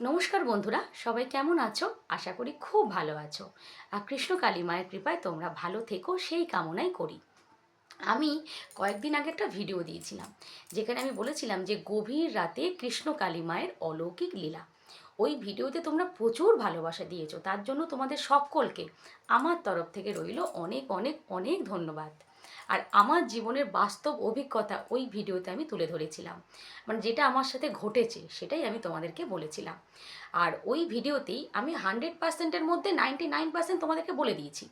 নমস্কার বন্ধুরা, সবাই কেমন আছো? আশা করি খুব ভালো আছো। আর কৃষ্ণ কালী মায়ের কৃপায় তোমরা ভালো থেকো, সেই কামনাই করি। আমি কয়েকদিন আগে একটা ভিডিও দিয়েছিলাম, যেখানে আমি বলেছিলাম যে গভীর রাতে কৃষ্ণ কালী মায়ের অলৌকিক লীলা। ওই ভিডিওতে তোমরা প্রচুর ভালোবাসা দিয়েছ, তার জন্য তোমাদের সকলকে আমার তরফ থেকে রইল অনেক অনেক অনেক ধন্যবাদ। আর আমার জীবনের বাস্তব অভিজ্ঞতা ওই ভিডিওতে আমি তুলে ধরেছিলাম। মানে যেটা আমার সাথে ঘটেছে, সেটাই আমি তোমাদেরকে বলেছিলাম। আর ওই ভিডিওতেই আমি হান্ড্রেড পার্সেন্টের মধ্যে নাইনটি নাইন পার্সেন্ট তোমাদেরকে বলে দিয়েছি।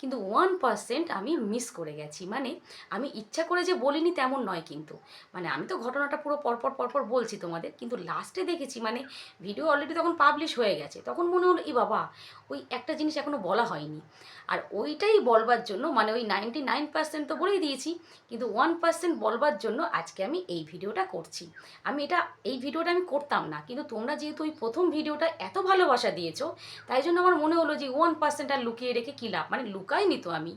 কিন্তু ওয়ান পার্সেন্ট আমি মিস করে গেছি। মানে আমি ইচ্ছা করে যে বলিনি তেমন নয় কিন্তু। মানে আমি তো ঘটনাটা পুরো পরপর পরপর বলছি তোমাদের, কিন্তু লাস্টে দেখেছি মানে ভিডিও অলরেডি তখন পাবলিশ হয়ে গেছে। তখন মনে হলো ই বাবা, ওই একটা জিনিস এখনও বলা হয়নি। আর ওইটাই বলবার জন্য মানে ওই নাইনটি নাইন পার্সেন্ট তো বলেই দিয়েছি, কিন্তু ওয়ান পার্সেন্ট বলবার জন্য আজকে আমি এই ভিডিওটা করছি। আমি এটা, এই ভিডিওটা আমি করতাম না, কিন্তু তোমরা যেহেতু ওই প্রথম ভিডিওটা এত ভালোবাসা দিয়েছ, তাই জন্য আমার মনে হলো যে ওয়ান পার্সেন্ট আর লুকিয়ে রেখে কী লাভ? মানে লুকাইনি তো আমি।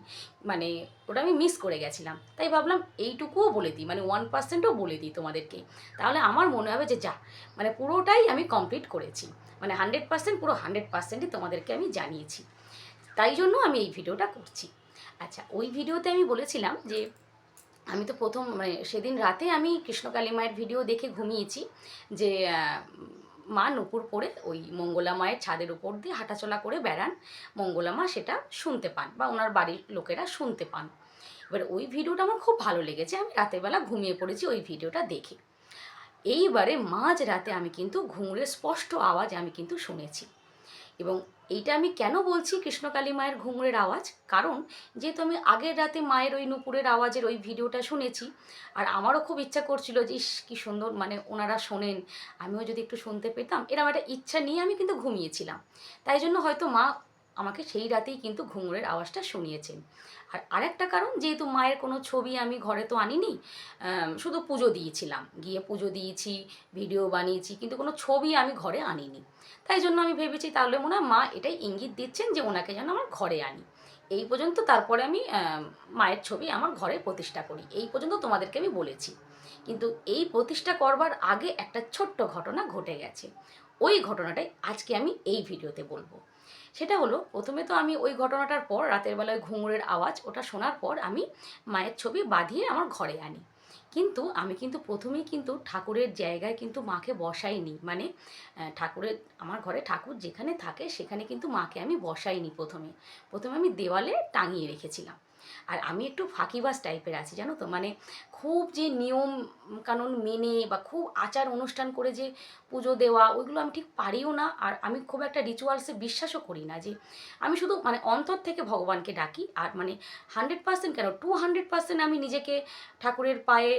মানে ওটা আমি মিস করে গেছিলাম। তাই ভাবলাম এইটুকুও বলে দিই মানে ওয়ান পার্সেন্টও বলে দিই তোমাদেরকে। তাহলে আমার মনে হবে যে যা মানে পুরোটাই আমি কমপ্লিট করেছি। মানে হান্ড্রেড পার্সেন্ট পুরো হান্ড্রেড পার্সেন্টই তোমাদেরকে আমি জানিয়েছি। তাই জন্য আমি এই ভিডিওটা করছি। আচ্ছা ওই ভিডিওতে আমি বলেছিলাম যে আমি তো প্রথম মানে সেদিন রাতে আমি কৃষ্ণকালী মায়ের ভিডিও দেখে ঘুমিয়েছি যে মা নুপুর পরে ওই মঙ্গলা মায়ের ছাদের উপর দিয়ে হাঁটাচলা করে বেড়ান। মঙ্গলা মা সেটা শুনতে পান বা ওনার বাড়ির লোকেরা শুনতে পান। এবার ওই ভিডিওটা আমার খুব ভালো লেগেছে। আমি রাতের বেলা ঘুমিয়ে পড়েছি ওই ভিডিওটা দেখে। এইবারে মাঝ রাতে আমি কিন্তু ঘুঙুরের স্পষ্ট আওয়াজ আমি কিন্তু শুনেছি। এবং এইটা আমি কেন বলছি কৃষ্ণকালী মায়ের ঘুঙুরের আওয়াজ? কারণ যেহেতু আমি আগের রাতে মায়ের ওই নুপুরের আওয়াজের ওই ভিডিওটা শুনেছি, আর আমারও খুব ইচ্ছা করছিল যে, ইস, কী সুন্দর মানে ওনারা শোনেন, আমিও যদি একটু শুনতে পেতাম। এরকম একটা ইচ্ছা নিয়ে আমি কিন্তু ঘুমিয়েছিলাম। তাই জন্য হয়তো মা আমাকে সেই রাতেই কিন্তু ঘুঙুরের আওয়াজটা শুনিয়েছেন আর আরেকটা কারণ, যেহেতু মায়ের কোনো ছবি আমি ঘরে তো আনিনি শুধু পুজো দিয়েছিলাম। গিয়ে পুজো দিয়েছি, ভিডিও বানিয়েছি, কিন্তু কোনো ছবি আমি ঘরে আনিনি। তাই জন্য আমি ভেবেছি, তাহলে মনে হয় মা এটাই ইঙ্গিত দিচ্ছেন যে ওনাকে যেন আমার ঘরে আনি। এই পর্যন্ত তারপরে আমি মায়ের ছবি আমার ঘরে প্রতিষ্ঠা করি। এই পর্যন্ত তোমাদেরকে আমি বলেছি। কিন্তু এই প্রতিষ্ঠা করবার আগে একটা ছোট্ট ঘটনা ঘটে গেছে। ওই ঘটনাটাই আজকে আমি এই ভিডিওতে বলব। সেটা হলো, প্রথমে তো আমি ওই ঘটনাটার পর রাতের বেলায় ঘুঙুরের আওয়াজ, ওটা শোনার পর আমি মায়ের ছবি বাঁধিয়ে আমার ঘরে আনি। কিন্তু আমি কিন্তু প্রথমেই কিন্তু ঠাকুরের জায়গায় কিন্তু মাকে বসাইনি। মানে ঠাকুরের, আমার ঘরে ঠাকুর যেখানে থাকে সেখানে কিন্তু মাকে আমি বসাইনি প্রথমে। প্রথমে আমি দেওয়ালে টাঙিয়ে রেখেছিলাম। আর আমি একটু ফাঁকিবাজ টাইপের আছি, জানো তো? মানে খুব যে নিয়ম কানুন মেনে বা খুব আচার অনুষ্ঠান করে যে পুজো দেওয়া, ওইগুলো আমি ঠিক পারিও না। আর আমি খুব একটা রিচুয়ালসে বিশ্বাসও করি না যে, আমি শুধু মানে অন্তর থেকে ভগবানকে ডাকি। আর মানে হান্ড্রেড পার্সেন্ট কেন? টু হান্ড্রেড পার্সেন্ট আমি নিজেকে ঠাকুরের পায়ে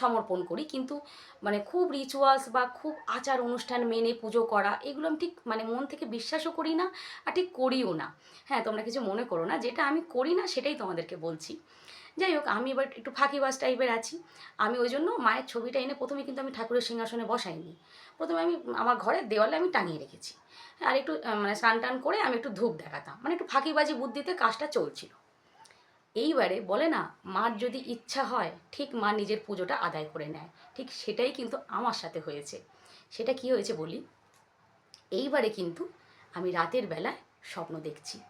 সমর্পণ করি। কিন্তু মানে খুব রিচুয়ালস বা খুব আচার অনুষ্ঠান মেনে পুজো করা, এগুলো আমি ঠিক মানে মন থেকে বিশ্বাসও করি না, আর ঠিক করিও না। হ্যাঁ তোমরা কিছু মনে করো না। যেটা আমি করি না, সেটাই তোমাদেরকে বলছি। যাই হোক, আমি এবার একটু ফাঁকিবাজ টাইপের আছি। আমি ওই জন্য মায়ের ছবিটা এনে প্রথমে কিন্তু আমি ঠাকুরের সিংহাসনে বসাইনি। প্রথমে আমি, আমার ঘরের দেওয়ালে আমি টাঙিয়ে রেখেছি। আর একটু মানে স্নান টান করে আমি একটু ধূপ দেখাতাম। মানে একটু ফাঁকিবাজি বুদ্ধিতে কাজটা চলছিল। এইবারে বলে না, মার যদি ইচ্ছা হয়, ঠিক মা নিজের পুজোটা আদায় করে নেয়। ঠিক সেটাই কিন্তু আমার সাথে হয়েছে। সেটা কি হয়েছে বলি? এইবারে কিন্তু আমি রাতের বেলায় স্বপ্ন দেখছি।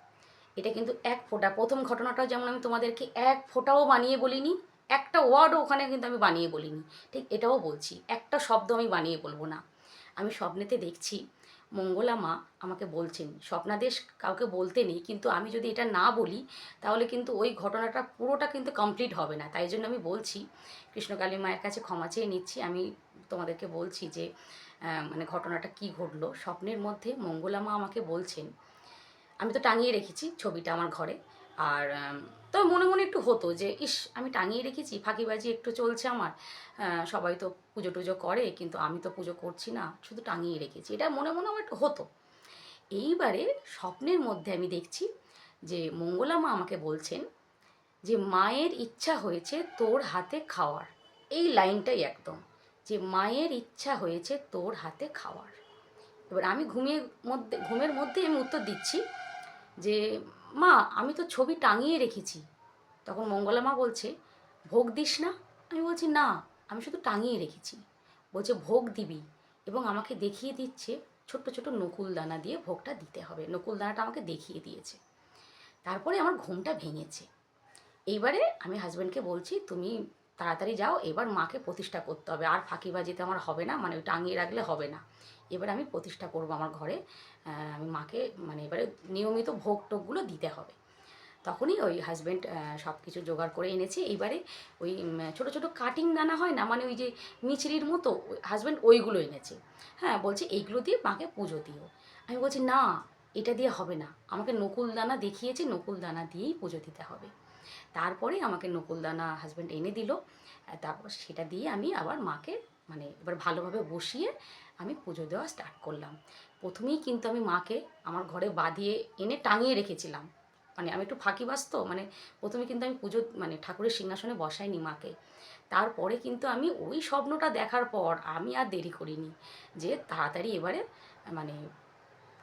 এটা কিন্তু এক ফোঁটা। প্রথম ঘটনাটাও যেমন আমি তোমাদেরকে এক ফোঁটাও বানিয়ে বলিনি, একটা ওয়ার্ডও ওখানে কিন্তু আমি বানিয়ে বলিনি। ঠিক এটাও বলছি, একটা শব্দ আমি বানিয়ে বলব না। আমি স্বপ্নেতে দেখছি, মঙ্গলা মা আমাকে বলছেন, স্বপ্নাদেশ কাউকে বলতে নেই, কিন্তু আমি যদি এটা না বলি, তাহলে কিন্তু ওই ঘটনাটা পুরোটা কিন্তু কমপ্লিট হবে না। তাই জন্য আমি বলছি কৃষ্ণকালী মায়ের কাছে ক্ষমা চেয়ে নিচ্ছি। আমি তোমাদেরকে বলছি যে মানে ঘটনাটা কি ঘটলো? স্বপ্নের মধ্যে মঙ্গলা মা আমাকে বলছেন আমি তো টাঙিয়ে রেখেছি ছবিটা আমার ঘরে। আর তবে মনে মনে একটু হতো যে, ইস, আমি টাঙিয়ে রেখেছি, ফাঁকিবাজি একটু চলছে আমার। সবাই তো পুজো টুজো করে, কিন্তু আমি তো পুজো করছি না, শুধু টাঙিয়ে রেখেছি। এটা মনে মনে আমার একটু হতো। এইবারে স্বপ্নের মধ্যে আমি দেখছি যে, মঙ্গলা মা আমাকে বলছেন যে, মায়ের ইচ্ছা হয়েছে তোর হাতে খাওয়ার। এই লাইনটাই একদম, যে, মায়ের ইচ্ছা হয়েছে তোর হাতে খাওয়ার। এবার আমি ঘুমিয়ে মধ্যে, ঘুমের মধ্যে আমি উত্তর দিচ্ছি যে, মা, আমি তো ছবি টাঙিয়ে রেখেছি। তখন মঙ্গলা মা বলছে, ভোগ দিস না? আমি বলছি, না, আমি শুধু টাঙিয়ে রেখেছি। বলছে, ভোগ দিবি এবং আমাকে দেখিয়ে দিচ্ছে ছোট্ট ছোট নকুল দানা দিয়ে ভোগটা দিতে হবে। নকুল দানাটা আমাকে দেখিয়ে দিয়েছে। তারপরে আমার ঘুমটা ভেঙেছে। এইবারে আমি হাজব্যান্ডকে বলছি, তুমি তাড়াতাড়ি যাও, এবার মাকে প্রতিষ্ঠা করতে হবে। আর ফাঁকিবাজিতে আমার হবে না মানে ওই টাঙিয়ে রাখলে হবে না। এবার আমি প্রতিষ্ঠা করব আমার ঘরে। আমি মাকে মানে এবারে নিয়মিত ভোগ টোগগুলো দিতে হবে। তখনই ওই হাজব্যান্ড সব কিছু জোগাড় করে এনেছে। এইবারে ওই ছোটো ছোটো কাটিং দানা হয় না মানে ওই যে মিচড়ির মতো হাজব্যান্ড ওইগুলো এনেছে। হ্যাঁ বলছে এইগুলো দিয়ে মাকে পুজো দিও। আমি বলছি, না এটা দিয়ে হবে না। আমাকে নকুল দানা দেখিয়েছে নকুল দানা দিয়েই পুজো দিতে হবে। তারপরে আমাকে নকুল দানা হাজব্যান্ড এনে দিল। তারপর সেটা দিয়ে আমি আবার মাকে মানে এবার ভালোভাবে বসিয়ে আমি পুজো দেওয়া স্টার্ট করলাম। প্রথমেই কিন্তু আমি মাকে আমার ঘরে বাঁধিয়ে এনে টাঙিয়ে রেখেছিলাম। মানে আমি একটু ফাঁকিবাজ তো মানে প্রথমে কিন্তু আমি পুজো মানে ঠাকুরের সিংহাসনে বসাইনি মাকে। তারপরে কিন্তু আমি ওই স্বপ্নটা দেখার পর আমি আর দেরি করিনি। যে তাড়াতাড়ি এবারে মানে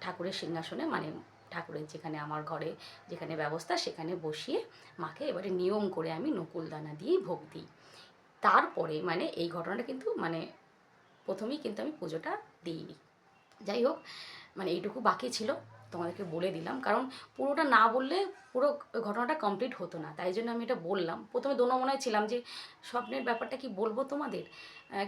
ঠাকুরের সিংহাসনে মানে ঠাকুরের যেখানে আমার ঘরে যেখানে ব্যবস্থা, সেখানে বসিয়ে মাকে এবারে নিয়ম করে আমি নকুল দানা দিয়েই ভোগ দিই। তারপরে মানে এই ঘটনাটা কিন্তু মানে প্রথমেই কিন্তু আমি পুজোটা দিইনি। যাই হোক মানে এইটুকু বাকি ছিল। তোমাদেরকে বলে দিলাম। কারণ পুরোটা না বললে পুরো ঘটনাটা কমপ্লিট হতো না। তাই জন্য আমি এটা বললাম। প্রথমে দোনো মনে ছিলাম যে স্বপ্নের ব্যাপারটা কি বলব তোমাদের?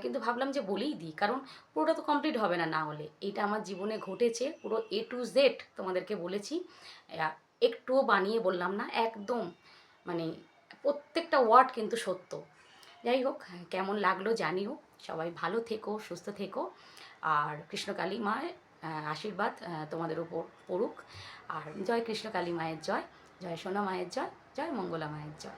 কিন্তু ভাবলাম যে বলেই দিই। কারণ পুরোটা তো কমপ্লিট হবে না না হলে। এটা আমার জীবনে ঘটেছে পুরো এ টু জেড তোমাদেরকে বলেছি। একটুও বানিয়ে বললাম না। একদম মানে প্রত্যেকটা ওয়ার্ড কিন্তু সত্য। যাই হোক, কেমন লাগল জানিও। সবাই ভালো থেকো, সুস্থ থেকো। আর কৃষ্ণকালী মায়ের আশীর্বাদ তোমাদের উপর পড়ুক। আর জয় কৃষ্ণ কালী মায়ের জয় জয় সোনা মায়ের জয় জয় মঙ্গলা মায়ের জয়।